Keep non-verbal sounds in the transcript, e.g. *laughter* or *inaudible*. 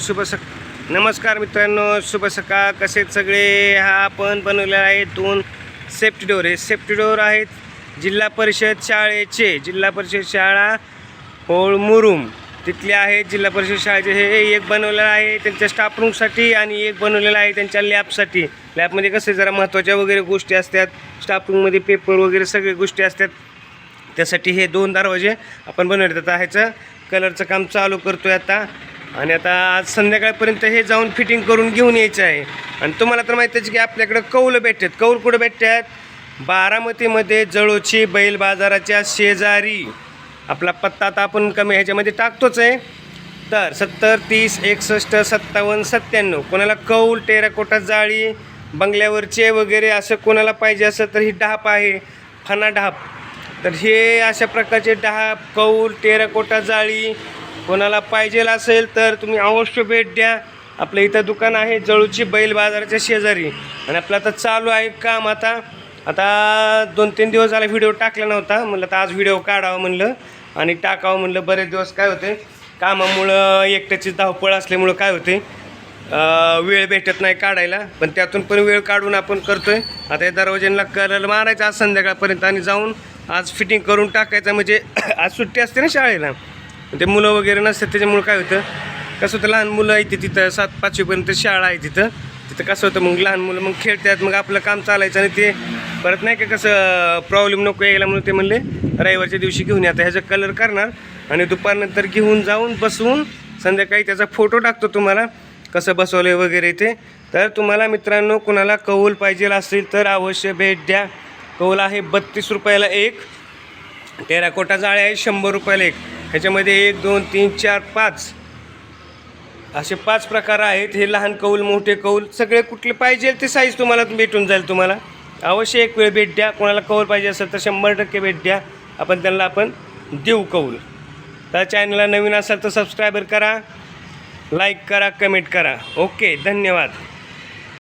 शुभ सक नमस्कार मित्रांनो शुभ सकाळ. कसे सगळे? हा आपण बनवलेला आहे दोन सेफ्टी डोर. हे सेफ्टी डोर आहेत जिल्हा परिषद शाळेचे. जिल्हा परिषद शाळा होळ मुरुम. तिथले आहेत जिल्हा परिषद शाळेचे. हे एक बनवलेलं आहे त्यांच्या स्टाफ रूमसाठी आणि एक बनवलेलं आहे त्यांच्या लॅबसाठी लॅबमध्ये कसं जरा महत्त्वाच्या वगैरे गोष्टी असतात. स्टाफ रूममध्ये पेपर वगैरे सगळे गोष्टी असतात. त्यासाठी हे दोन दरवाजे आपण बनवले. आता ह्याचं कलरचं काम चालू करतो आहे आता. आणि आता आज संध्याकाळपर्यंत हे जाऊन फिटिंग करून घेऊन यायचं आहे. आणि तुम्हाला तर माहितीच की आपल्याकडं कौलं भेटतात. कौल कुठं भेटतात? बारामतीमध्ये जळोची बैल बाजाराच्या शेजारी. आपला पत्ता आता आपण कमी ह्याच्यामध्ये टाकतोच आहे. तर सत्तर तीस एकसष्ट सत्तावन्न सत्त्याण्णव. कोणाला कौल टेराकोटा जाळी बंगल्यावरचे वगैरे असं कोणाला पाहिजे असं तर ही ढाप आहे. फणा ढाप तर हे अशा प्रकारचे डहाप कौल टेराकोटा जाळी कोणाला पाहिजेल असेल तर तुम्ही अवश्य भेट द्या. आपलं इथं दुकान आहे जळूची बैल बाजाराच्या शेजारी. आणि आपलं आता चालू आहे काम आता. आता दोन तीन दिवस झाला व्हिडिओ टाकला नव्हता. म्हणलं तर आज व्हिडिओ काढावं म्हणलं. आणि टाकावं म्हणलं. बरेच दिवस काय होते? कामामुळं एकट्याची धावपळ असल्यामुळं काय होते? वेळ भेटत नाही काढायला. पण त्यातून पण वेळ काढून आपण करतोय. आता या दरवाज्यांना कलर मारायचा आज संध्याकाळपर्यंत आणि जाऊन आज फिटिंग करून टाकायचं. म्हणजे *coughs* आज सुट्टी असते ना शाळेला. ते मुलं वगैरे नसतात त्याच्यामुळं काय होतं कसं होतं लहान मुलं आहे तिथं सात पाचवीपर्यंत शाळा आहे तिथं. तिथं कसं होतं मग लहान मुलं मग खेळतात मग आपलं काम चालायचं आणि ते परत नाही का कसं प्रॉब्लेम नको यायला म्हणून ते म्हणले रविवारच्या दिवशी घेऊन आता ह्याचा कलर करणार आणि दुपारनंतर घेऊन जाऊन बसवून संध्याकाळी त्याचा फोटो टाकतो तुम्हाला कसं बसवलं वगैरे ते. तर तुम्हाला मित्रांनो कुणाला कौल पाहिजे असेल तर अवश्य भेट द्या. कौल आहे बत्तीस रुपयाला एक टेराकोटा जाळे आहे शंभर रुपयाला एक. ह्याच्यामध्ये एक दोन तीन चार पाच. असे पाच प्रकार आहेत. हे लहान कौल मोठे कौल सगळे कुठले पाहिजे ते साईज तुम्हाला भेटून जाईल तुम्हाला. अवश्य एक वेळ भेट द्या. कोणाला कौल पाहिजे असेल तर शंभर टक्के भेट द्या. आपण त्यांना आपण देऊ कौल. तर चॅनलला नवीन असाल तर सबस्क्रायबर करा लाईक करा कमेंट करा. ओके धन्यवाद.